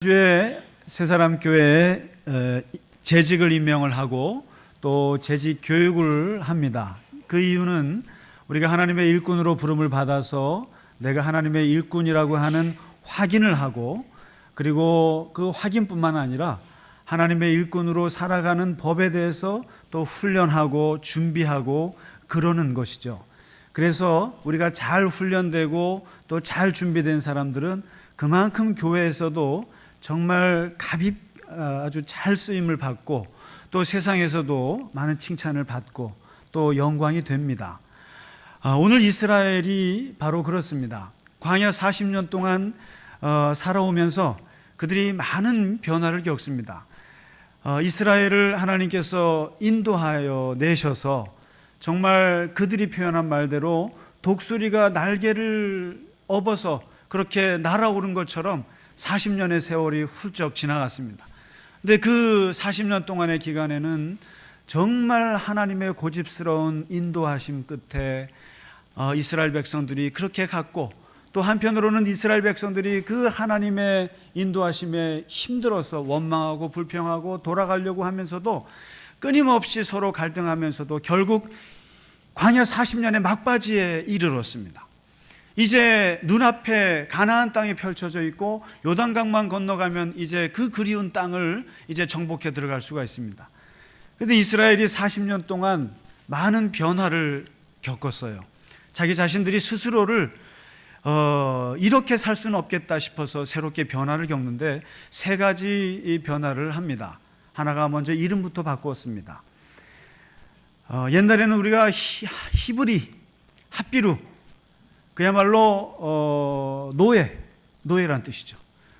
주에 새사람 교회에 어, 재직을 임명을 하고 또 재직 교육을 합니다. 그 이유는 우리가 하나님의 일꾼으로 부름을 받아서 내가 하나님의 일꾼이라고 하는 확인을 하고 그리고 그 확인뿐만 아니라 하나님의 일꾼으로 살아가는 법에 대해서 또 훈련하고 준비하고 그러는 것이죠. 그래서 우리가 잘 훈련되고 또 잘 준비된 사람들은 그만큼 교회에서도 정말 갑입 어, 아주 잘 쓰임을 받고 또 세상에서도 많은 칭찬을 받고 또 영광이 됩니다. 아, 오늘 이스라엘이 바로 그렇습니다. 광야 40년 동안 어, 살아오면서 그들이 많은 변화를 겪습니다. 어, 이스라엘을 하나님께서 인도하여 내셔서 정말 그들이 표현한 말대로 독수리가 날개를 업어서 그렇게 날아오른 것처럼 40년의 세월이 훌쩍 지나갔습니다. 근데 그 40년 동안의 기간에는 정말 하나님의 고집스러운 인도하심 끝에 어, 이스라엘 백성들이 그렇게 갔고 또 한편으로는 이스라엘 백성들이 그 하나님의 인도하심에 힘들어서 원망하고 불평하고 돌아가려고 하면서도 끊임없이 서로 갈등하면서도 결국 광야 40년의 막바지에 이르렀습니다. 이제 눈앞에 가나안 땅이 펼쳐져 있고 요단강만 건너가면 이제 그 그리운 땅을 이제 정복해 들어갈 수가 있습니다. 그런데 이스라엘이 40년 동안 많은 변화를 겪었어요. 자기 자신들이 스스로를 어, 이렇게 살 수는 없겠다 싶어서 새롭게 변화를 겪는데 세 가지 이 변화를 합니다. 하나가 먼저 이름부터 바꾸었습니다. 어, 옛날에는 우리가 히, 히브리, 핫비루 그야말로 어, 노예, 노예란 뜻이죠.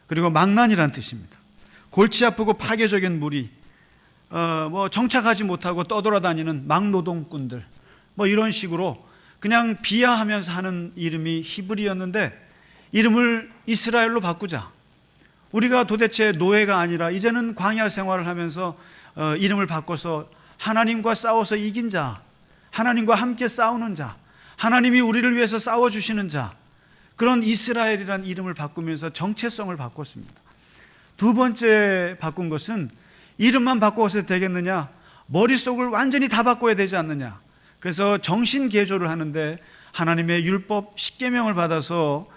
그리고 망난이란 뜻입니다. 골치 아프고 파괴적인 무리, 어, 뭐 정착하지 못하고 떠돌아다니는 막노동꾼들, 뭐 이런 식으로 그냥 비하하면서 하는 이름이 히브리였는데 이름을 이스라엘로 바꾸자. 우리가 도대체 노예가 아니라 이제는 광야 생활을 하면서 어, 이름을 바꿔서 하나님과 싸워서 이긴 자, 하나님과 함께 싸우는 자, 하나님이 우리를 위해서 싸워 주시는 자 그런 이스라엘이란 이름을 바꾸면서 정체성을 바꿨습니다. 두 번째 바꾼 것은 이름만 바꿔서 되겠느냐? 머릿속을 완전히 다 바꿔야 되지 않느냐? 그래서 정신 개조를 하는데 하나님의 율법 십계명을 받아서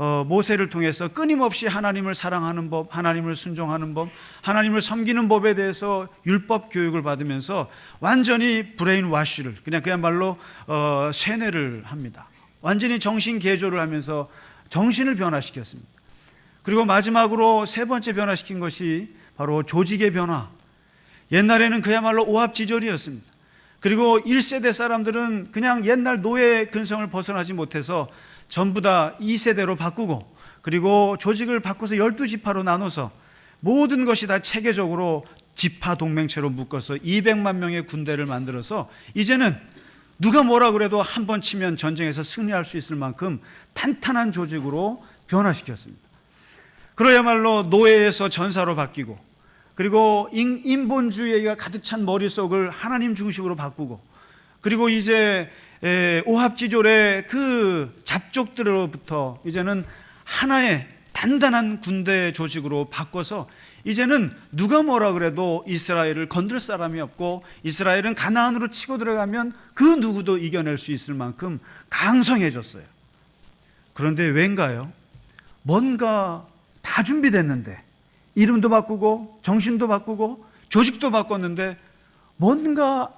어, 모세를 통해서 끊임없이 하나님을 사랑하는 법, 하나님을 순종하는 법, 하나님을 섬기는 법에 대해서 율법 교육을 받으면서 완전히 브레인 와쉬를 그냥 그야말로 어, 세뇌를 합니다. 완전히 정신 개조를 하면서 정신을 변화시켰습니다. 그리고 마지막으로 세 번째 변화시킨 것이 바로 조직의 변화. 옛날에는 그야말로 오합지졸이었습니다. 그리고 1세대 사람들은 그냥 옛날 노예 근성을 벗어나지 못해서 전부 다 2세대로 바꾸고 그리고 조직을 바꿔서 12지파로 나눠서 모든 것이 다 체계적으로 지파 동맹체로 묶어서 200만 명의 군대를 만들어서 이제는 누가 뭐라 그래도 한 번 치면 전쟁에서 승리할 수 있을 만큼 탄탄한 조직으로 변화시켰습니다. 그러야말로 노예에서 전사로 바뀌고 그리고 인본주의가 가득 찬 머릿속을 하나님 중심으로 바꾸고 그리고 이제 오합지졸의 그 잡족들로부터 이제는 하나의 단단한 군대 조직으로 바꿔서 이제는 누가 뭐라 그래도 이스라엘을 건들 사람이 없고 이스라엘은 가나안으로 치고 들어가면 그 누구도 이겨낼 수 있을 만큼 강성해졌어요. 그런데 왠가요? 뭔가 다 준비됐는데 이름도 바꾸고 정신도 바꾸고 조직도 바꿨는데 뭔가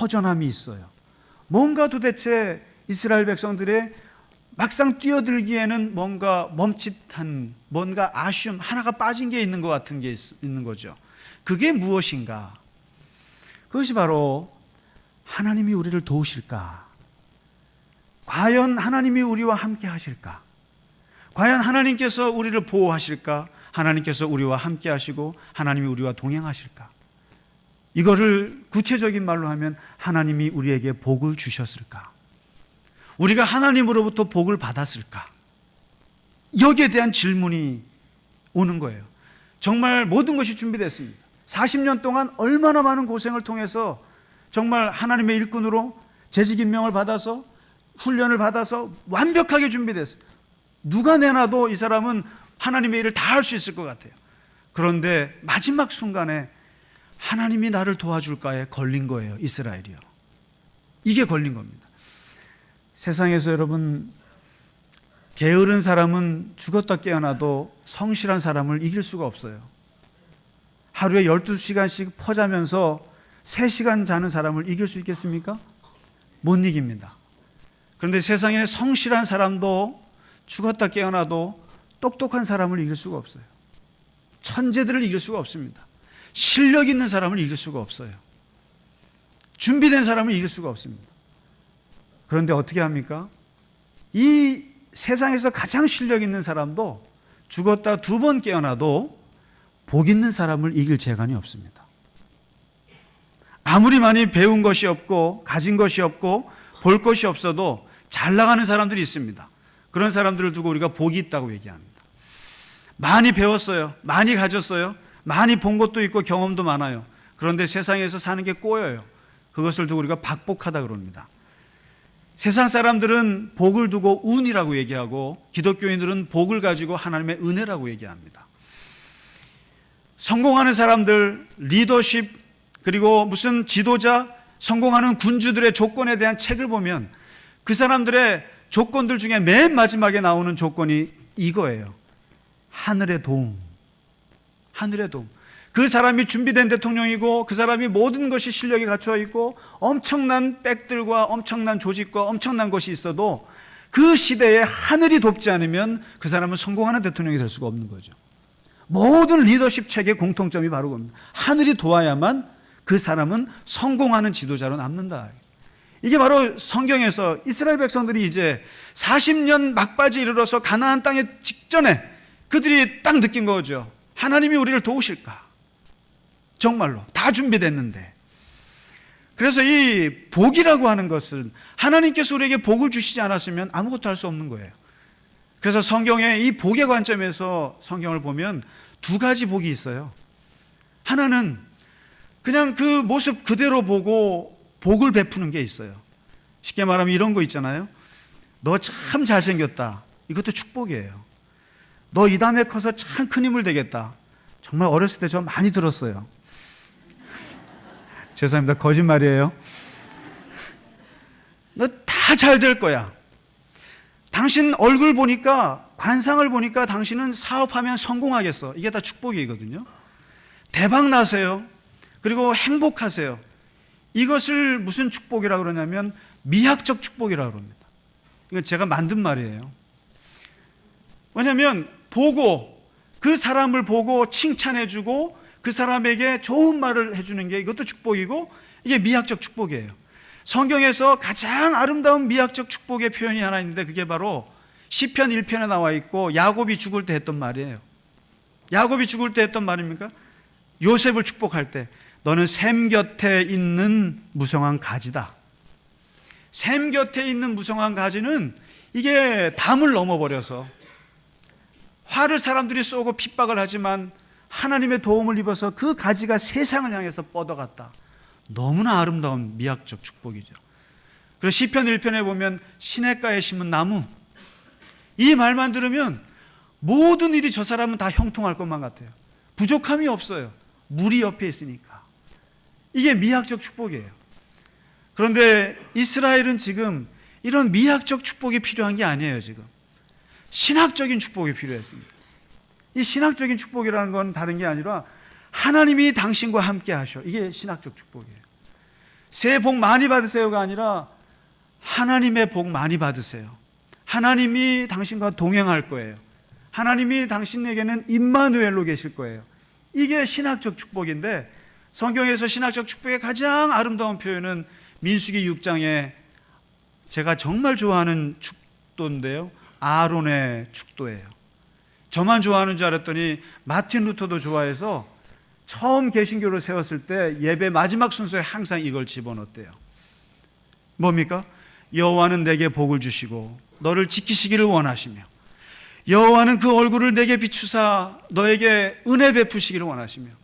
허전함이 있어요. 뭔가 도대체 이스라엘 백성들의 막상 뛰어들기에는 뭔가 멈칫한 뭔가 아쉬움 하나가 빠진 게 있는 것 같은 게 있, 있는 거죠. 그게 무엇인가? 그것이 바로 하나님이 우리를 도우실까? 과연 하나님이 우리와 함께 하실까? 과연 하나님께서 우리를 보호하실까? 하나님께서 우리와 함께 하시고 하나님이 우리와 동행하실까? 이거를 구체적인 말로 하면 하나님이 우리에게 복을 주셨을까? 우리가 하나님으로부터 복을 받았을까? 여기에 대한 질문이 오는 거예요. 정말 모든 것이 준비됐습니다. 40년 동안 얼마나 많은 고생을 통해서 정말 하나님의 일꾼으로 재직 임명을 받아서 훈련을 받아서 완벽하게 준비됐어요. 누가 내놔도 이 사람은 하나님의 일을 다 할 수 있을 것 같아요. 그런데 마지막 순간에 하나님이 나를 도와줄까에 걸린 거예요. 이스라엘이요. 이게 걸린 겁니다. 세상에서 여러분 게으른 사람은 죽었다 깨어나도 성실한 사람을 이길 수가 없어요. 하루에 12시간씩 퍼자면서 3시간 자는 사람을 이길 수 있겠습니까? 못 이깁니다. 그런데 세상에 성실한 사람도 죽었다 깨어나도 똑똑한 사람을 이길 수가 없어요. 천재들을 이길 수가 없습니다. 실력 있는 사람을 이길 수가 없어요. 준비된 사람을 이길 수가 없습니다. 그런데 어떻게 합니까? 이 세상에서 가장 실력 있는 사람도 죽었다 두 번 깨어나도 복 있는 사람을 이길 재간이 없습니다. 아무리 많이 배운 것이 없고 가진 것이 없고 볼 것이 없어도 잘 나가는 사람들이 있습니다. 그런 사람들을 두고 우리가 복이 있다고 얘기합니다. 많이 배웠어요. 많이 가졌어요. 많이 본 것도 있고 경험도 많아요. 그런데 세상에서 사는 게 꼬여요. 그것을 두고 우리가 박복하다 그럽니다. 세상 사람들은 복을 두고 운이라고 얘기하고 기독교인들은 복을 가지고 하나님의 은혜라고 얘기합니다. 성공하는 사람들, 리더십, 그리고 무슨 지도자, 성공하는 군주들의 조건에 대한 책을 보면 그 사람들의 조건들 중에 맨 마지막에 나오는 조건이 이거예요. 하늘의 도움. 하늘의 도움. 그 사람이 준비된 대통령이고 그 사람이 모든 것이 실력이 갖춰 있고 엄청난 백들과 엄청난 조직과 엄청난 것이 있어도 그 시대에 하늘이 돕지 않으면 그 사람은 성공하는 대통령이 될 수가 없는 거죠. 모든 리더십 책의 공통점이 바로 그겁니다. 하늘이 도와야만 그 사람은 성공하는 지도자로 남는다. 이게 바로 성경에서 이스라엘 백성들이 이제 40년 막바지 이르러서 가나안 땅에 직전에 그들이 딱 느낀 거죠. 하나님이 우리를 도우실까? 정말로 다 준비됐는데. 그래서 이 복이라고 하는 것은 하나님께서 우리에게 복을 주시지 않았으면 아무것도 할 수 없는 거예요. 그래서 성경에 이 복의 관점에서 성경을 보면 두 가지 복이 있어요. 하나는 그냥 그 모습 그대로 보고 복을 베푸는 게 있어요. 쉽게 말하면 이런 거 있잖아요. 너 참 잘생겼다. 이것도 축복이에요. 너 이 다음에 커서 참 큰 힘을 되겠다. 정말 어렸을 때 저 많이 들었어요. 죄송합니다. 거짓말이에요. 너 다 잘 될 거야. 당신 얼굴 보니까 관상을 보니까 당신은 사업하면 성공하겠어. 이게 다 축복이거든요. 대박 나세요. 그리고 행복하세요. 이것을 무슨 축복이라고 그러냐면 미학적 축복이라고 그럽니다. 이건 제가 만든 말이에요. 왜냐하면 보고 그 사람을 보고 칭찬해주고 그 사람에게 좋은 말을 해주는 게 이것도 축복이고 이게 미학적 축복이에요. 성경에서 가장 아름다운 미학적 축복의 표현이 하나 있는데 그게 바로 시편 1편에 나와 있고 야곱이 죽을 때 했던 말이에요. 야곱이 죽을 때 했던 말입니까? 요셉을 축복할 때 너는 샘 곁에 있는 무성한 가지다. 샘 곁에 있는 무성한 가지는 이게 담을 넘어버려서 화를 사람들이 쏘고 핍박을 하지만 하나님의 도움을 입어서 그 가지가 세상을 향해서 뻗어갔다. 너무나 아름다운 미학적 축복이죠. 그래서 시편 1편에 보면 시냇가에 심은 나무 이 말만 들으면 모든 일이 저 사람은 다 형통할 것만 같아요. 부족함이 없어요. 물이 옆에 있으니까. 이게 미학적 축복이에요. 그런데 이스라엘은 지금 이런 미학적 축복이 필요한 게 아니에요, 지금. 신학적인 축복이 필요했습니다. 이 신학적인 축복이라는 건 다른 게 아니라 하나님이 당신과 함께 하셔. 이게 신학적 축복이에요. 새해 복 많이 받으세요가 아니라 하나님의 복 많이 받으세요. 하나님이 당신과 동행할 거예요. 하나님이 당신에게는 임마누엘로 계실 거예요. 이게 신학적 축복인데 성경에서 신학적 축복의 가장 아름다운 표현은 민수기 6장에 제가 정말 좋아하는 축도인데요. 아론의 축도예요. 저만 좋아하는 줄 알았더니 마틴 루터도 좋아해서 처음 개신교를 세웠을 때 예배 마지막 순서에 항상 이걸 집어넣었대요. 뭡니까? 여호와는 내게 복을 주시고 너를 지키시기를 원하시며 여호와는 그 얼굴을 내게 비추사 너에게 은혜 베푸시기를 원하시며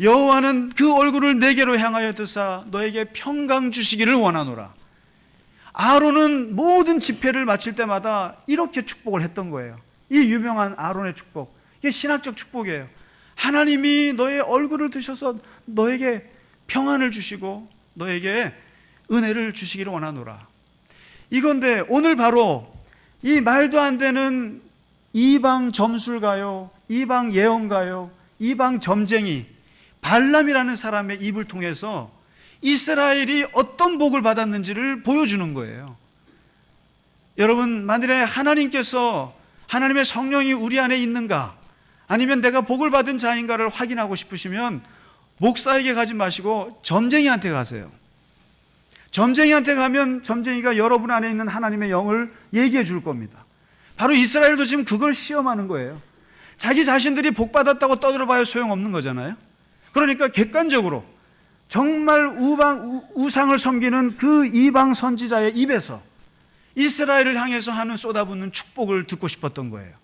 여호와는 그 얼굴을 내게로 향하여 드사 너에게 평강 주시기를 원하노라. 아론은 모든 집회를 마칠 때마다 이렇게 축복을 했던 거예요. 이 유명한 아론의 축복. 이게 신학적 축복이에요. 하나님이 너의 얼굴을 드셔서 너에게 평안을 주시고 너에게 은혜를 주시기를 원하노라. 이건데 오늘 바로 이 말도 안 되는 이방 점술가요, 이방 예언가요, 이방 점쟁이 발람이라는 사람의 입을 통해서 이스라엘이 어떤 복을 받았는지를 보여주는 거예요. 여러분, 만일에 하나님께서 하나님의 성령이 우리 안에 있는가, 아니면 내가 복을 받은 자인가를 확인하고 싶으시면 목사에게 가지 마시고 점쟁이한테 가세요. 점쟁이한테 가면 점쟁이가 여러분 안에 있는 하나님의 영을 얘기해 줄 겁니다. 바로 이스라엘도 지금 그걸 시험하는 거예요. 자기 자신들이 복 받았다고 떠들어봐야 소용없는 거잖아요. 그러니까 객관적으로 정말 우방, 우상을 섬기는 그 이방 선지자의 입에서 이스라엘을 향해서 하는 쏟아붓는 축복을 듣고 싶었던 거예요.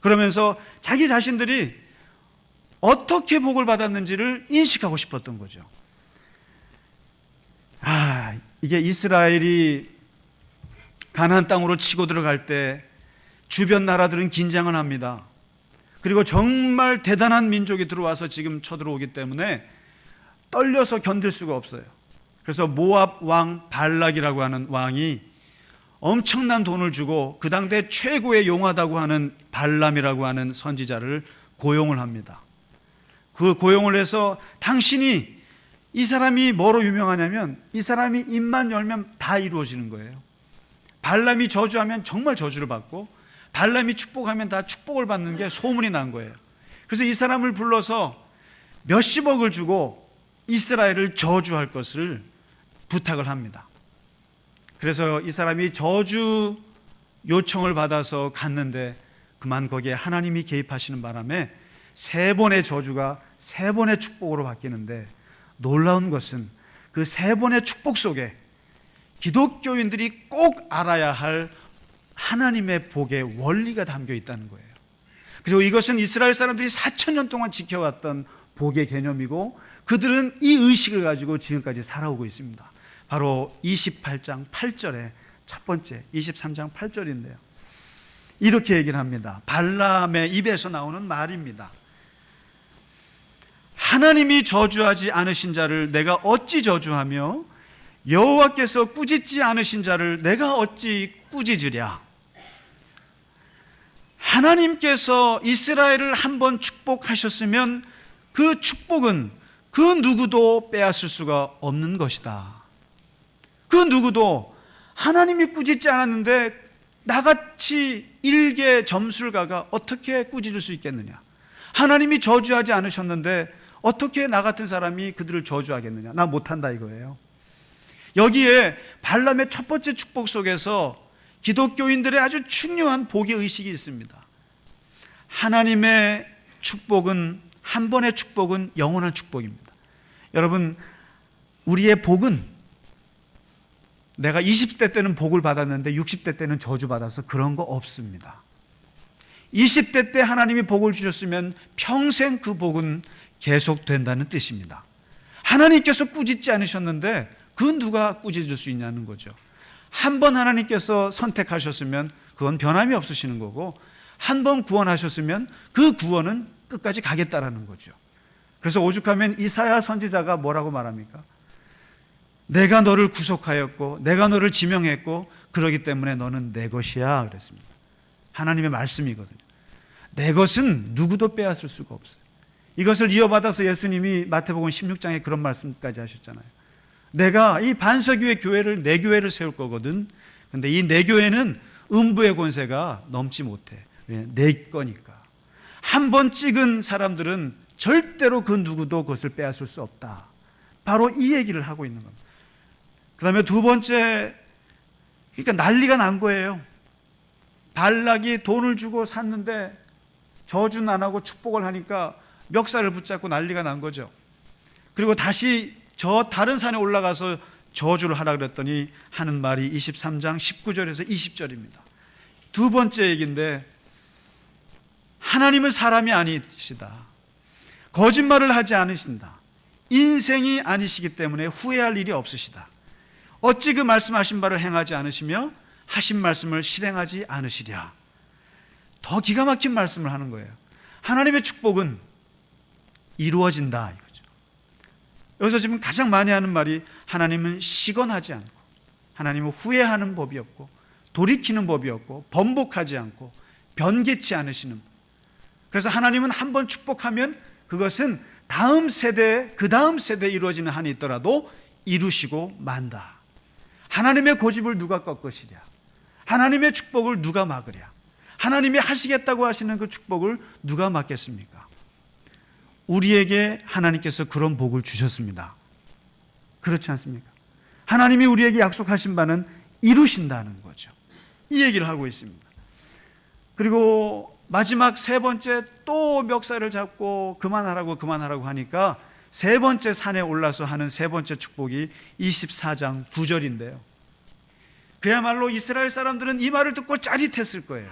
그러면서 자기 자신들이 어떻게 복을 받았는지를 인식하고 싶었던 거죠. 아, 이게 이스라엘이 가나안 땅으로 치고 들어갈 때 주변 나라들은 긴장을 합니다. 그리고 정말 대단한 민족이 들어와서 지금 쳐들어오기 때문에 떨려서 견딜 수가 없어요. 그래서 모압 왕 발락이라고 하는 왕이 엄청난 돈을 주고 그 당대 최고의 용하다고 하는 발람이라고 하는 선지자를 고용을 합니다. 그 고용을 해서 당신이 이 사람이 뭐로 유명하냐면 이 사람이 입만 열면 다 이루어지는 거예요. 발람이 저주하면 정말 저주를 받고 발람이 축복하면 다 축복을 받는 게 소문이 난 거예요. 그래서 이 사람을 불러서 몇십억을 주고 이스라엘을 저주할 것을 부탁을 합니다. 그래서 이 사람이 저주 요청을 받아서 갔는데 그만 거기에 하나님이 개입하시는 바람에 세 번의 저주가 세 번의 축복으로 바뀌는데 놀라운 것은 그 세 번의 축복 속에 기독교인들이 꼭 알아야 할 하나님의 복의 원리가 담겨 있다는 거예요. 그리고 이것은 이스라엘 사람들이 4천 년 동안 지켜왔던 복의 개념이고 그들은 이 의식을 가지고 지금까지 살아오고 있습니다. 바로 28장 8절에 첫 번째 23장 8절인데요. 이렇게 얘기를 합니다. 발람의 입에서 나오는 말입니다. 하나님이 저주하지 않으신 자를 내가 어찌 저주하며 여호와께서 꾸짖지 않으신 자를 내가 어찌 꾸짖으랴? 하나님께서 이스라엘을 한번 축복하셨으면 그 축복은 그 누구도 빼앗을 수가 없는 것이다. 그 누구도 하나님이 꾸짖지 않았는데 나같이 일개 점술가가 어떻게 꾸짖을 수 있겠느냐? 하나님이 저주하지 않으셨는데 어떻게 나 같은 사람이 그들을 저주하겠느냐? 나 못한다 이거예요. 여기에 발람의 첫 번째 축복 속에서 기독교인들의 아주 중요한 복의 의식이 있습니다. 하나님의 축복은 한 번의 축복은 영원한 축복입니다. 여러분, 우리의 복은 내가 20대 때는 복을 받았는데 60대 때는 저주 받아서 그런 거 없습니다. 20대 때 하나님이 복을 주셨으면 평생 그 복은 계속된다는 뜻입니다. 하나님께서 꾸짖지 않으셨는데 그 누가 꾸짖을 수 있냐는 거죠. 한 번 하나님께서 선택하셨으면 그건 변함이 없으시는 거고 한 번 구원하셨으면 그 구원은 끝까지 가겠다라는 거죠. 그래서 오죽하면 이사야 선지자가 뭐라고 말합니까? 내가 너를 구속하였고 내가 너를 지명했고 그러기 때문에 너는 내 것이야 그랬습니다. 하나님의 말씀이거든요. 내 것은 누구도 빼앗을 수가 없어요. 이것을 이어받아서 예수님이 마태복음 16장에 그런 말씀까지 하셨잖아요. 내가 이 반석유의 교회를 내 교회를 세울 거거든. 근데 이 내 교회는 음부의 권세가 넘지 못해. 왜? 내 거니까. 한 번 찍은 사람들은 절대로 그 누구도 그것을 빼앗을 수 없다. 바로 이 얘기를 하고 있는 겁니다. 그 다음에 두 번째, 그러니까 난리가 난 거예요. 발락이 돈을 주고 샀는데 저주는 안 하고 축복을 하니까 멱살을 붙잡고 난리가 난 거죠. 그리고 다시 저 다른 산에 올라가서 저주를 하라 그랬더니 하는 말이 23장 19절에서 20절입니다. 두 번째 얘기인데 하나님은 사람이 아니시다. 거짓말을 하지 않으신다. 인생이 아니시기 때문에 후회할 일이 없으시다. 어찌 그 말씀하신 바를 행하지 않으시며 하신 말씀을 실행하지 않으시랴. 더 기가 막힌 말씀을 하는 거예요. 하나님의 축복은 이루어진다. 여기서 지금 가장 많이 하는 말이 하나님은 시건하지 않고 하나님은 후회하는 법이 없고 돌이키는 법이 없고 번복하지 않고 변개치 않으시는 분. 그래서 하나님은 한 번 축복하면 그것은 다음 세대 그 다음 세대에 이루어지는 한이 있더라도 이루시고 만다. 하나님의 고집을 누가 꺾으시랴? 하나님의 축복을 누가 막으랴? 하나님이 하시겠다고 하시는 그 축복을 누가 막겠습니까? 우리에게 하나님께서 그런 복을 주셨습니다. 그렇지 않습니까? 하나님이 우리에게 약속하신 바는 이루신다는 거죠. 이 얘기를 하고 있습니다. 그리고 마지막 세 번째 또 멱살을 잡고 그만하라고 그만하라고 하니까 세 번째 산에 올라서 하는 세 번째 축복이 24장 9절인데요. 그야말로 이스라엘 사람들은 이 말을 듣고 짜릿했을 거예요.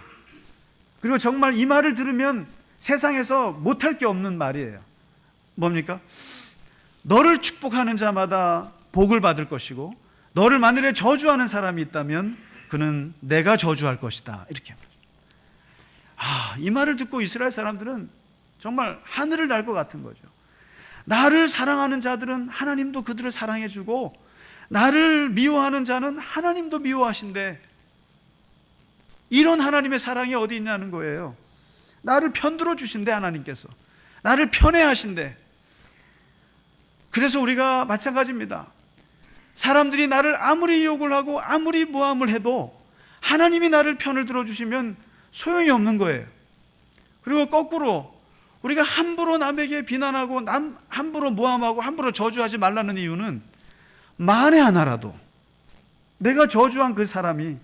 그리고 정말 이 말을 들으면 세상에서 못할 게 없는 말이에요. 뭡니까? 너를 축복하는 자마다 복을 받을 것이고 너를 만일에 저주하는 사람이 있다면 그는 내가 저주할 것이다. 이렇게. 아, 이 말을 듣고 이스라엘 사람들은 정말 하늘을 날 것 같은 거죠. 나를 사랑하는 자들은 하나님도 그들을 사랑해 주고 나를 미워하는 자는 하나님도 미워하신데 이런 하나님의 사랑이 어디 있냐는 거예요. 나를 편들어 주신대 하나님께서. 나를 편애하신대. 그래서 우리가 마찬가지입니다. 사람들이 나를 아무리 욕을 하고 아무리 모함을 해도 하나님이 나를 편을 들어 주시면 소용이 없는 거예요. 그리고 거꾸로 우리가 함부로 남에게 비난하고 남 함부로 모함하고 함부로 저주하지 말라는 이유는 만에 하나라도 내가 저주한 그 사람이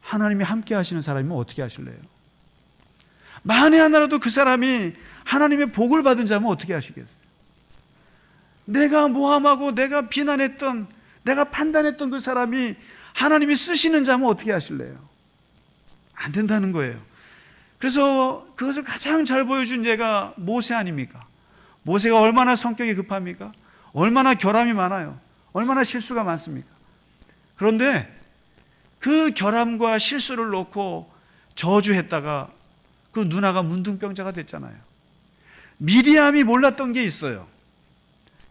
하나님이 함께 하시는 사람이면 어떻게 하실래요? 만에 하나라도 그 사람이 하나님의 복을 받은 자면 어떻게 하시겠어요? 내가 모함하고 내가 비난했던 내가 판단했던 그 사람이 하나님이 쓰시는 자면 어떻게 하실래요? 안 된다는 거예요. 그래서 그것을 가장 잘 보여준 예가 모세 아닙니까? 모세가 얼마나 성격이 급합니까? 얼마나 결함이 많아요. 얼마나 실수가 많습니까? 그런데 그 결함과 실수를 놓고 저주했다가 그 누나가 문둥병자가 됐잖아요. 미리암이 몰랐던 게 있어요.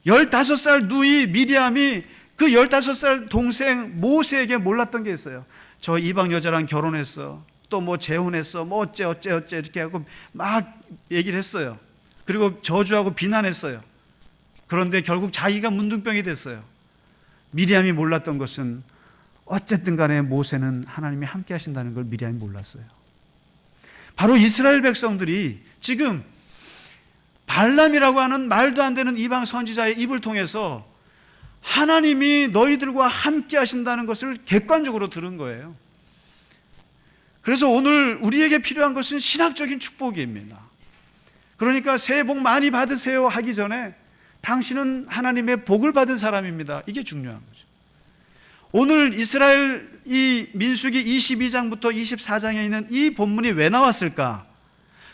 15살 누이 미리암이 그 15살 동생 모세에게 몰랐던 게 있어요. 저 이방 여자랑 결혼했어. 또 뭐 재혼했어. 뭐 어째 어째 어째 이렇게 하고 막 얘기를 했어요. 그리고 저주하고 비난했어요. 그런데 결국 자기가 문둥병이 됐어요. 미리암이 몰랐던 것은 어쨌든 간에 모세는 하나님이 함께 하신다는 걸 미리암이 몰랐어요. 바로 이스라엘 백성들이 지금 발람이라고 하는 말도 안 되는 이방 선지자의 입을 통해서 하나님이 너희들과 함께 하신다는 것을 객관적으로 들은 거예요. 그래서 오늘 우리에게 필요한 것은 신학적인 축복입니다. 그러니까 새해 복 많이 받으세요 하기 전에 당신은 하나님의 복을 받은 사람입니다. 이게 중요한 거죠. 오늘 이스라엘 이 민수기 22장부터 24장에 있는 이 본문이 왜 나왔을까?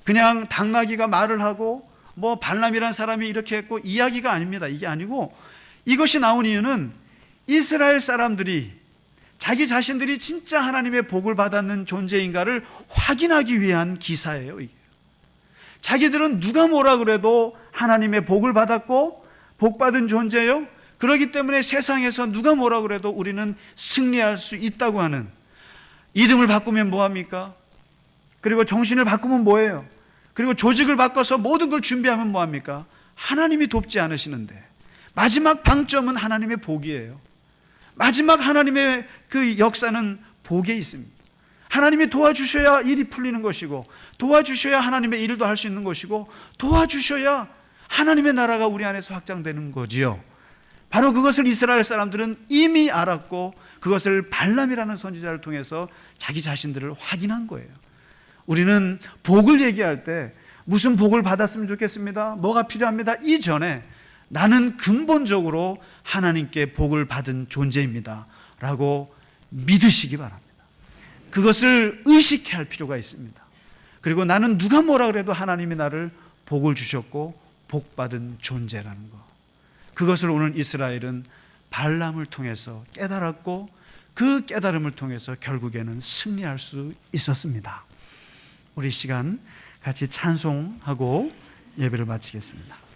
그냥 당나귀가 말을 하고 뭐 발람이란 사람이 이렇게 했고 이야기가 아닙니다. 이게 아니고 이것이 나온 이유는 이스라엘 사람들이 자기 자신들이 진짜 하나님의 복을 받았는 존재인가를 확인하기 위한 기사예요. 자기들은 누가 뭐라 그래도 하나님의 복을 받았고 복 받은 존재요. 그렇기 때문에 세상에서 누가 뭐라 그래도 우리는 승리할 수 있다고 하는 이름을 바꾸면 뭐 합니까? 그리고 정신을 바꾸면 뭐예요? 그리고 조직을 바꿔서 모든 걸 준비하면 뭐 합니까? 하나님이 돕지 않으시는데 마지막 방점은 하나님의 복이에요. 마지막 하나님의 그 역사는 복에 있습니다. 하나님이 도와주셔야 일이 풀리는 것이고 도와주셔야 하나님의 일도 할 수 있는 것이고 도와주셔야 하나님의 나라가 우리 안에서 확장되는 거지요. 바로 그것을 이스라엘 사람들은 이미 알았고 그것을 발람이라는 선지자를 통해서 자기 자신들을 확인한 거예요. 우리는 복을 얘기할 때 무슨 복을 받았으면 좋겠습니다. 뭐가 필요합니다. 이전에 나는 근본적으로 하나님께 복을 받은 존재입니다. 라고 믿으시기 바랍니다. 그것을 의식해야 할 필요가 있습니다. 그리고 나는 누가 뭐라 그래도 하나님이 나를 복을 주셨고 복받은 존재라는 것. 그것을 오늘 이스라엘은 발람을 통해서 깨달았고 그 깨달음을 통해서 결국에는 승리할 수 있었습니다. 우리 시간 같이 찬송하고 예배를 마치겠습니다.